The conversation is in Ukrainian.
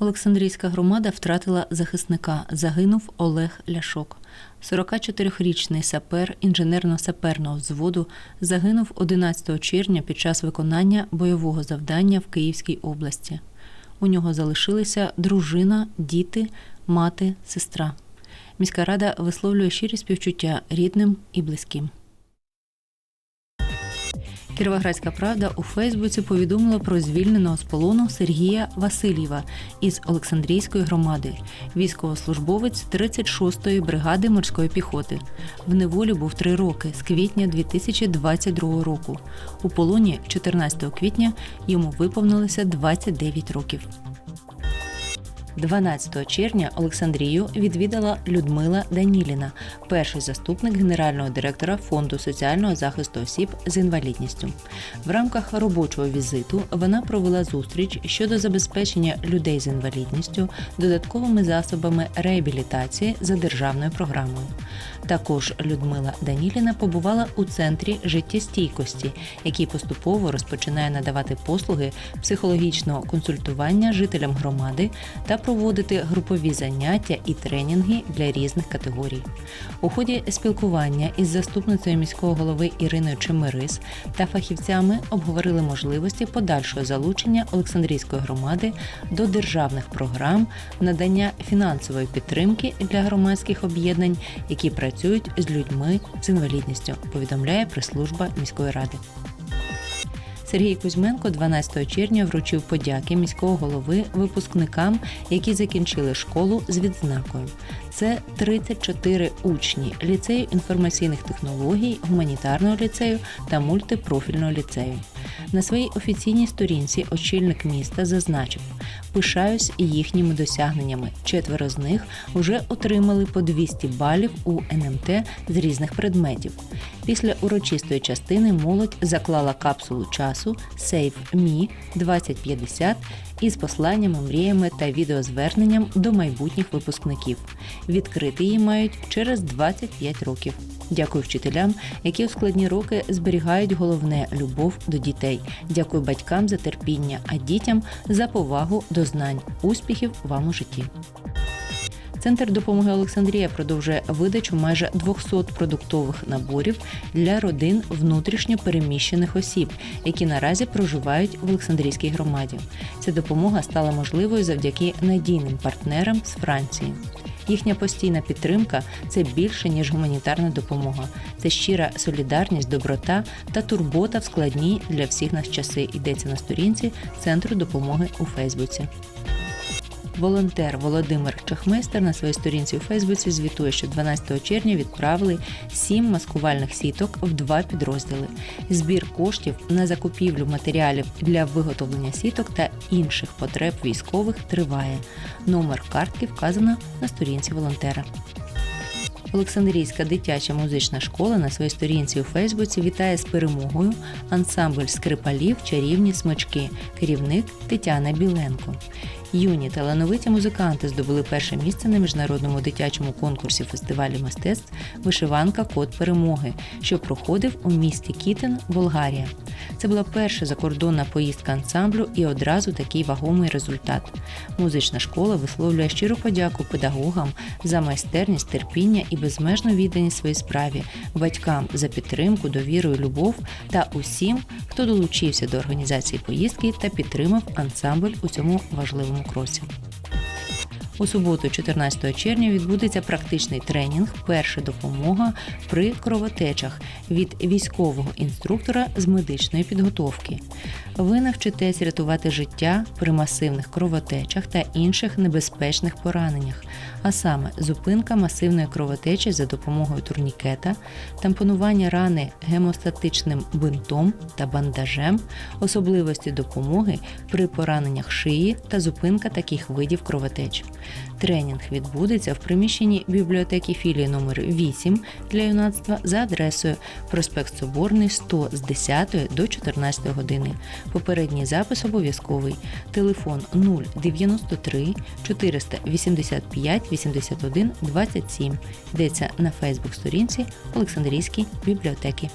Олександрійська громада втратила захисника. Загинув Олег Ляшок. 44-річний сапер інженерно-саперного взводу загинув 11 червня під час виконання бойового завдання в Київській області. У нього залишилися дружина, діти, мати, сестра. Міська рада висловлює щирі співчуття рідним і близьким. Кіровоградська правда у Фейсбуці повідомила про звільненого з полону Сергія Васильєва із Олександрійської громади, військовослужбовець 36-ї бригади морської піхоти. В неволі був три роки з квітня 2022 року. У полоні 14 квітня йому виповнилося 29 років. 12 червня Олександрію відвідала Людмила Даніліна, перший заступник генерального директора Фонду соціального захисту осіб з інвалідністю. В рамках робочого візиту вона провела зустріч щодо забезпечення людей з інвалідністю додатковими засобами реабілітації за державною програмою. Також Людмила Даніліна побувала у центрі життєстійкості, який поступово розпочинає надавати послуги психологічного консультування жителям громади та проводити групові заняття і тренінги для різних категорій. У ході спілкування із заступницею міського голови Іриною Чемирис та фахівцями обговорили можливості подальшого залучення Олександрійської громади до державних програм, надання фінансової підтримки для громадських об'єднань, які працюють з людьми з інвалідністю. Повідомляє прес-служба міської ради. Сергій Кузьменко 12 червня вручив подяки міського голови випускникам, які закінчили школу з відзнакою. Це 34 учні ліцею інформаційних технологій, гуманітарного ліцею та мультипрофільного ліцею. На своїй офіційній сторінці очільник міста зазначив: пишаюсь їхніми досягненнями. Четверо з них вже отримали по 200 балів у НМТ з різних предметів. Після урочистої частини молодь заклала капсулу часу Save Me 2050 із посланнями, мріями та відеозверненням до майбутніх випускників. Відкрити її мають через 25 років. Дякую вчителям, які у складні роки зберігають головне любов до дітей. Дякую батькам за терпіння, а дітям за повагу до знань. Успіхів вам у житті. Центр допомоги Олександрія продовжує видачу майже 200 продуктових наборів для родин внутрішньо переміщених осіб, які наразі проживають в Олександрійській громаді. Ця допомога стала можливою завдяки надійним партнерам з Франції. Їхня постійна підтримка це більше ніж гуманітарна допомога. Це щира солідарність, доброта та турбота в складні для всіх нас часи. Йдеться на сторінці Центру допомоги у Фейсбуці. Волонтер Володимир Чахмейстер на своїй сторінці у Фейсбуці звітує, що 12 червня відправили сім маскувальних сіток в два підрозділи. Збір коштів на закупівлю матеріалів для виготовлення сіток та інших потреб військових триває. Номер картки вказано на сторінці волонтера. Олександрійська дитяча музична школа на своїй сторінці у Фейсбуці вітає з перемогою ансамбль скрипалів чарівні смички, керівник Тетяна Біленко. Юні талановиті музиканти здобули перше місце на міжнародному дитячому конкурсі фестивалі мистецтв Вишиванка Код перемоги, що проходив у місті Кітен, Болгарія. Це була перша закордонна поїздка ансамблю і одразу такий вагомий результат. Музична школа висловлює щиру подяку педагогам за майстерність, терпіння і безмежну відданість своїй справі, батькам за підтримку, довіру і любов та усім, хто долучився до організації поїздки та підтримав ансамбль у цьому важливому кроці. У суботу, 14 червня, відбудеться практичний тренінг Перша допомога при кровотечах від військового інструктора з медичної підготовки. Ви навчитесь рятувати життя при масивних кровотечах та інших небезпечних пораненнях, а саме зупинка масивної кровотечі за допомогою турнікета, тампонування рани гемостатичним бинтом та бандажем, особливості допомоги при пораненнях шиї та зупинка таких видів кровотеч. Тренінг відбудеться в приміщенні бібліотеки філії номер 8 для юнацтва за адресою проспект Соборний 100 з 10 до 14 години. Попередній запис обов'язковий. Телефон 093 485 81 27. Йдеться на Фейсбук сторінці Олександрійській бібліотеки.